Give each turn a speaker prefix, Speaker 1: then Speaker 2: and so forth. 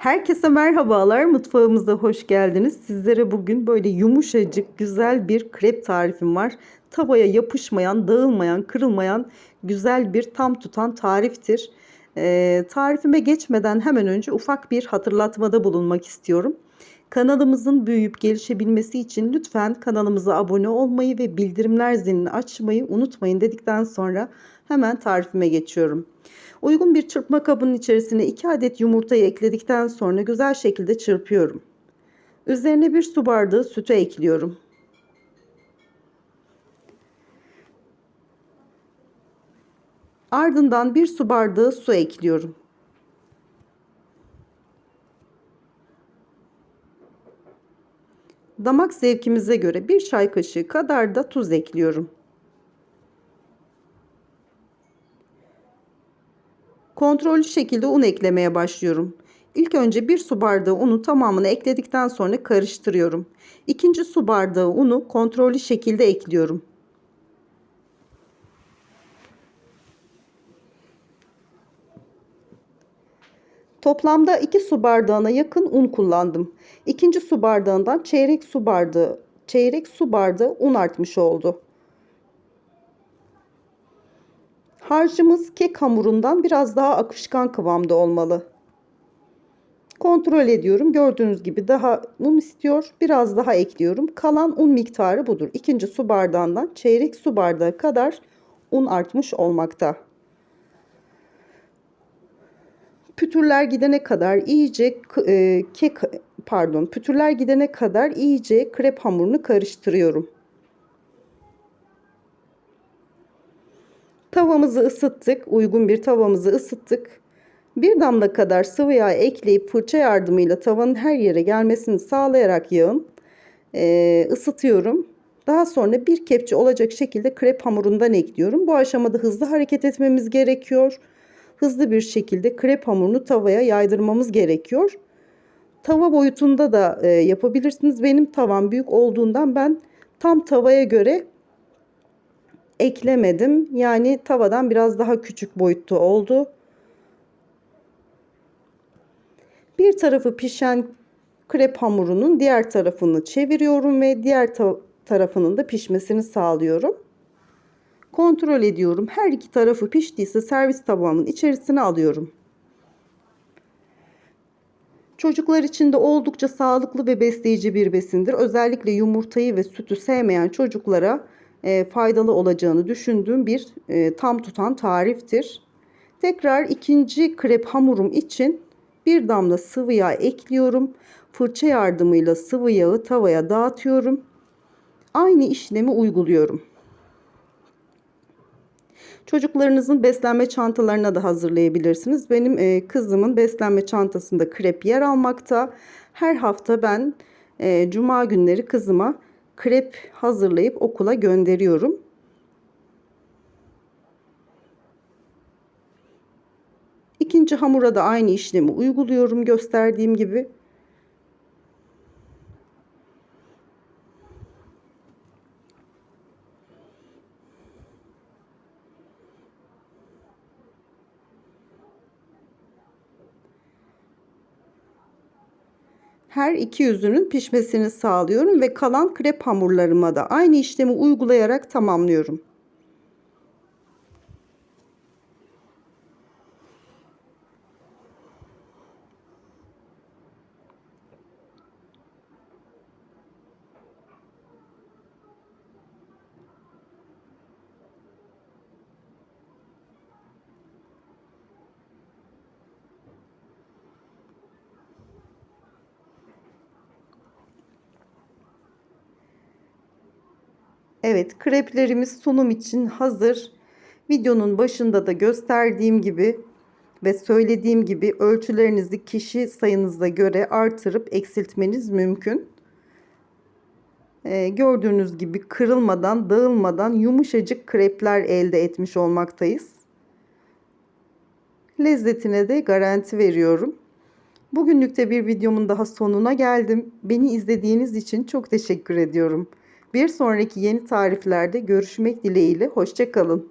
Speaker 1: Herkese merhabalar. Mutfağımıza hoş geldiniz. Sizlere bugün böyle yumuşacık, güzel bir krep tarifim var. Tavaya yapışmayan, dağılmayan, kırılmayan güzel bir tam tutan tariftir. Ee, tarifime geçmeden hemen önce ufak bir hatırlatmada bulunmak istiyorum. Kanalımızın büyüyüp gelişebilmesi için lütfen kanalımıza abone olmayı ve bildirimler zilini açmayı unutmayın dedikten sonra hemen tarifime geçiyorum. Uygun bir çırpma kabının içerisine 2 adet yumurtayı ekledikten sonra güzel şekilde çırpıyorum. Üzerine bir su bardağı sütü ekliyorum. Ardından bir su bardağı su ekliyorum. Damak zevkimize göre bir çay kaşığı kadar da tuz ekliyorum. Kontrollü şekilde un eklemeye başlıyorum. İlk önce bir su bardağı unu tamamını ekledikten sonra karıştırıyorum. İkinci su bardağı unu kontrollü şekilde ekliyorum. Toplamda 2 su bardağına yakın un kullandım. İkinci su bardağından çeyrek su bardağı, çeyrek su bardağı un artmış oldu. Harcımız kek hamurundan biraz daha akışkan kıvamda olmalı. Kontrol ediyorum. Gördüğünüz gibi daha un istiyor. Biraz daha ekliyorum. Kalan un miktarı budur. İkinci su bardağından çeyrek su bardağı kadar un artmış olmakta. Pütürler gidene kadar iyice e, kek pardon pütürler gidene kadar iyice krep hamurunu karıştırıyorum. Tavamızı ısıttık. Uygun bir tavamızı ısıttık. Bir damla kadar sıvı yağ ekleyip fırça yardımıyla tavanın her yere gelmesini sağlayarak yağın e, ısıtıyorum. Daha sonra bir kepçe olacak şekilde krep hamurundan ekliyorum. Bu aşamada hızlı hareket etmemiz gerekiyor. Hızlı bir şekilde krep hamurunu tavaya yaydırmamız gerekiyor. Tava boyutunda da e, yapabilirsiniz. Benim tavam büyük olduğundan ben tam tavaya göre eklemedim. Yani tavadan biraz daha küçük boyutta oldu. Bir tarafı pişen krep hamurunun diğer tarafını çeviriyorum ve diğer ta tarafının da pişmesini sağlıyorum. Kontrol ediyorum. Her iki tarafı piştiyse servis tabağımın içerisine alıyorum. Çocuklar için de oldukça sağlıklı ve besleyici bir besindir. Özellikle yumurtayı ve sütü sevmeyen çocuklara e, faydalı olacağını düşündüğüm bir e, tam tutan tariftir. Tekrar ikinci krep hamurum için bir damla sıvı yağ ekliyorum. Fırça yardımıyla sıvı yağı tavaya dağıtıyorum. Aynı işlemi uyguluyorum. Çocuklarınızın beslenme çantalarına da hazırlayabilirsiniz. Benim e, kızımın beslenme çantasında krep yer almakta. Her hafta ben e, cuma günleri kızıma krep hazırlayıp okula gönderiyorum. İkinci hamura da aynı işlemi uyguluyorum gösterdiğim gibi. Her iki yüzünün pişmesini sağlıyorum ve kalan krep hamurlarıma da aynı işlemi uygulayarak tamamlıyorum. Evet kreplerimiz sunum için hazır. Videonun başında da gösterdiğim gibi ve söylediğim gibi ölçülerinizi kişi sayınıza göre artırıp eksiltmeniz mümkün. Ee, gördüğünüz gibi kırılmadan, dağılmadan yumuşacık krepler elde etmiş olmaktayız. Lezzetine de garanti veriyorum. Bugünlük de bir videomun daha sonuna geldim. Beni izlediğiniz için çok teşekkür ediyorum. Bir sonraki yeni tariflerde görüşmek dileğiyle. Hoşçakalın.